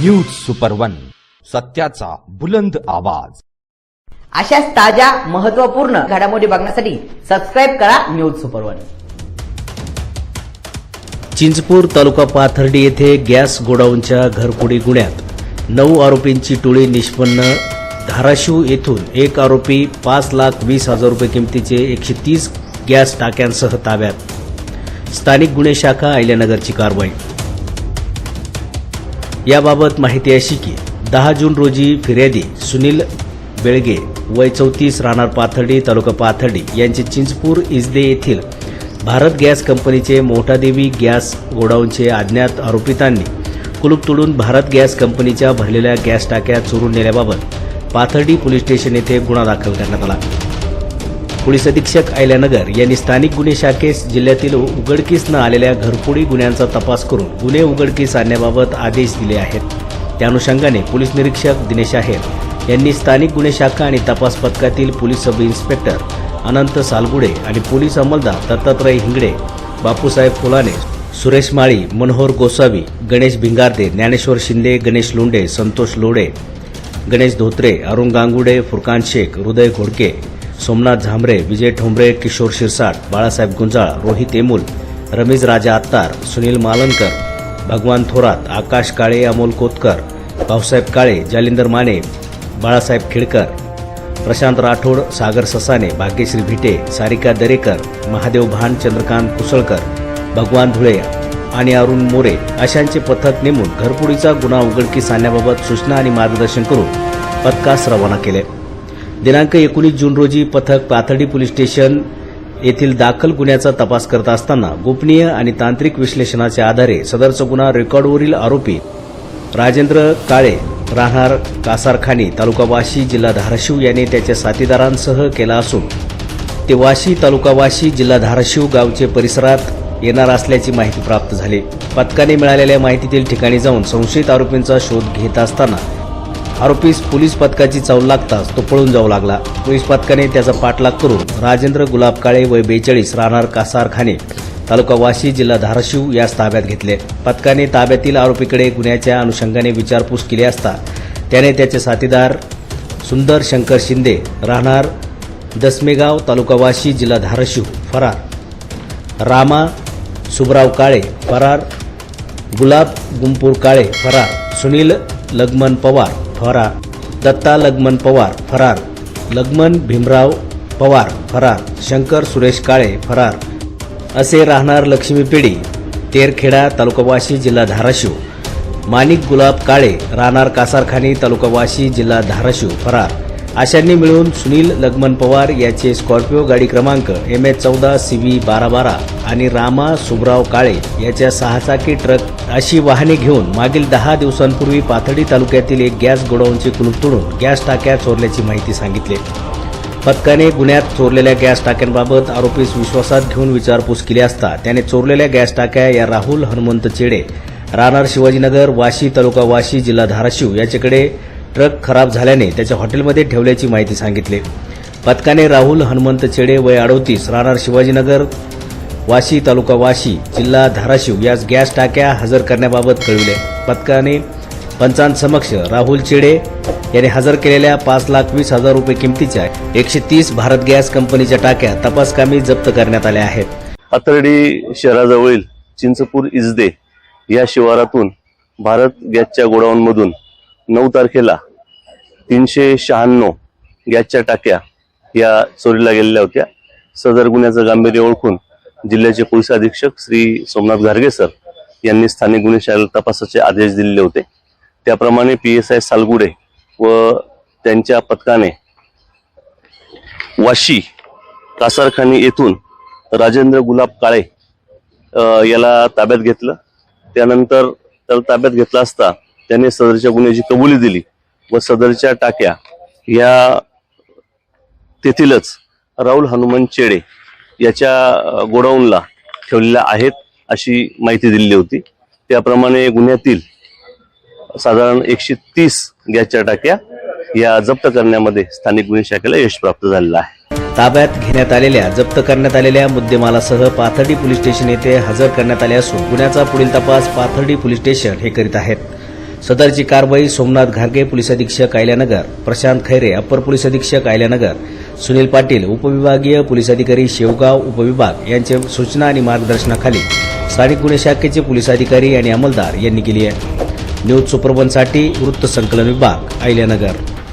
News super one सत्याचा बुलंद आवाज. अशाच ताज्या महत्त्वपूर्ण घडामोडी बघण्यासाठी सबस्क्राईब करा news super one Chinchpur taluka Pathardi येथे गॅस गोडाऊनच्या घरफोडी गुन्ह्यात नऊ आरोपींची टोळी निष्पन्न. धाराशिव येथून एक आरोपी पाच लाख वीस हजार रुपये किमतीचे एकशे तीस गॅस टाक्यांसह ताब्यात. स्थानिक गुन्हे शाखा अहिल्यानगरची कारवाई. याबाबत माहिती अशी की दहा जून रोजी फिर्यादी सुनील बेळगे वय चौतीस राहणार पाथर्डी तालुका पाथर्डी यांचे चिंचपूर इजदे येथील भारत गॅस कंपनीचे मोठादेवी गॅस गोडाऊनचे अज्ञात आरोपितांनी कुलूप तोडून भारत गॅस कंपनीच्या भरलेल्या गॅस टाक्या चोरून नेल्याबाबत पाथर्डी पोलीस स्टेशन येथे गुन्हा दाखल करण्यात आला. पोलीस अधीक्षक अहिल्यानगर यांनी स्थानिक गुन्हे शाखेस जिल्ह्यातील उघडकीस न आलेल्या घरफोडी गुन्ह्यांचा तपास करून गुन्हे उघडकीस आणण्याबाबत आदेश दिले आहेत. त्या अनुषंगाने पोलीस निरीक्षक दिनेश आहेर यांनी स्थानिक गुन्हे शाखा आणि तपास पथकातील police sub inspector Anant Salgude आणि पोलीस अंमलदार दत्तात्रय हिंगडे बापूसाहेब फुलाने सुरेश माळी मनोहर गोसावी गणेश भिंगारदे ज्ञानेश्वर शिंदे गणेश लोंडे संतोष लोडे गणेश धोत्रे अरुण गांगुडे फुरकान शेख हृदय घोडके सोमनाथ झांबरे विजय ठोंबरे किशोर शिरसाट बाळासाहेब गुंजाळ रोहित एमुल रमेश राजा आत्तार सुनील मालनकर भगवान थोरात आकाश काळे अमोल कोतकर भाऊसाहेब काळे जालिंदर माने बाळासाहेब खेडकर प्रशांत राठोड सागर ससाने भाग्यश्री भिटे सारिका दरेकर महादेव भान चंद्रकांत कुसळकर भगवान धुळे आणि अरुण मोरे अशांचे पथक नेमून घरपुडीचा गुन्हा उघडकीस आणण्याबाबत सूचना आणि मार्गदर्शन करून पथकास रवाना केले. दिनांक एकोणीस जून रोजी पथक पाथर्डी पोलीस स्टेशन येथील दाखल गुन्ह्याचा तपास करत असताना गोपनीय आणि तांत्रिक विश्लेषणाच्या आधारे सदरचा गुन्हा रेकॉर्डवरील आरोपी राजेंद्र काळे राहणार कासारखानी तालुका वाशी जिल्हा धाराशिव याने त्याच्या साथीदारांसह केला असून ते वाशी तालुका वाशी जिल्हा धाराशिव गावचे परिसरात येणार असल्याची माहिती प्राप्त झाली. पथकाने मिळालेल्या माहितीतील ठिकाणी जाऊन संशयित आरोपींचा शोध घेत असताना आरोपीस पोलीस पथकाची चावल लागताच तो पळून जाऊ लागला. पोलीस पथकाने त्याचा पाठलाग करून राजेंद्र गुलाब काळे वय बेचाळीस राहणार कासारखाने तालुका वाशी जिल्हा धाराशिव यास ताब्यात घेतले. पथकाने ताब्यातील आरोपीकडे गुन्ह्याच्या अनुषंगाने विचारपूस केली असता त्याने त्याचे साथीदार सुंदर शंकर शिंदे राहणार दसमेगाव तालुका वाशी जिल्हा धाराशिव फरार. रामा सुबराव काळे फरार. गुलाब गुंपूर काळे फरार. सुनील लगमन पवार फरार. दत्ता लग्मन पवार फरार. लग्मन भीमराव पवार फरार. शंकर सुरेश काळे फरार. असे राहणार लक्ष्मी पिढी. तेरखेडा तालुकावाशी जिल्हा धाराशिव. माणिक गुलाब काळे राहणार कासारखानी तालुकावाशी जिल्हा धाराशिव. फरार. अशांनी मिळून सुनील लगमन पवार याचे स्कॉर्पिओ गाडी क्रमांक एम एच चौदा सी व्ही बारा बारा आणि रामा सुबराव काळे याच्या सहाचाकी ट्रक अशी वाहने घेऊन मागील दहा दिवसांपूर्वी पाथडी तालुक्यातील एक गॅस गोडाऊनचे कुलूप तोडून गॅस टाक्या चोरल्याची माहिती सांगितली. पथकाने गुन्ह्यात चोरलेल्या गॅस टाक्यांबाबत आरोपीस विश्वासात घेऊन विचारपूस केली असता त्याने चोरलेल्या गॅस टाक्या या राहुल हनुमंत चेडे राहणार शिवाजीनगर वाशी तालुका वाशी जिल्हा धाराशिव याच्याकडे ट्रक खराब झाल्याने त्याच्या हॉटेलमध्ये ठेवल्याची माहिती सांगितली. पथकाने राहुल हनुमंत चेडे वय अडोतीस राहणार शिवाजीनगर वाशी तालुका वाशी जिल्हा धाराशिव यास गॅस टाक्या हजर करण्याबाबत कळविले. पथकाने पंचांसमक्ष राहुल चेडे यांनी हजर केलेल्या पाच लाख वीस हजार रुपये किमतीच्या एकशे तीस भारत गॅस कंपनीच्या टाक्या तपासकामी जप्त करण्यात आल्या आहेत. पाथर्डी शहराजवळील चिंचपूर इजदे या शिवारातून भारत गॅसच्या गोडाऊनमधून नऊ तारखेला तीनशे शहाण्णव गॅसच्या टाक्या या चोरीला गेलेल्या होत्या. सदर गुन्ह्याचं गांभीर्य ओळखून जिल्ह्याचे पोलीस अधीक्षक श्री सोमनाथ घारगे सर यांनी स्थानिक गुन्हे शाखेला तपासाचे आदेश दिलेले होते. त्याप्रमाणे पी एस आय सालगुडे व त्यांच्या पथकाने वाशी कासारखानी येथून राजेंद्र गुलाब काळे याला ताब्यात घेतलं. त्यानंतर त्याला ताब्यात घेतला असता त्याने सदरच्या गुन्ह्याची कबुली दिली. व सदरच्या टाक्या या तेथीलच राहुल हनुमान चेडे याच्या गोडाऊनला ठेवलेल्या आहेत अशी माहिती दिलेली होती. त्याप्रमाणे गुन्ह्यातील साधारण एकशे तीस गॅसच्या टाक्या या जप्त करण्यामध्ये स्थानिक गुन्हे शाखेला यश प्राप्त झालेलं आहे. ताब्यात घेण्यात आलेल्या जप्त करण्यात आलेल्या मुद्देमालासह पाथर्डी पोलीस स्टेशन येथे हजर करण्यात आले असून गुन्ह्याचा पुढील तपास पाथर्डी पोलीस स्टेशन हे करीत आहेत. सदरची कारवाई सोमनाथ घारगे पोलीस अधीक्षक आयल्यानगर प्रशांत खैरे अप्पर पोलीस अधीक्षक आयल्यानगर सुनील पाटील उपविभागीय पोलीस अधिकारी शेवगाव उपविभाग यांच्या सूचना आणि मार्गदर्शनाखाली स्थानिक गुन्हे शाखेचे पोलीस अधिकारी आणि अंमलदार यांनी केली आहे. न्यूज सुप्रबनसाठी वृत्त संकलन विभाग आयल्यानगर.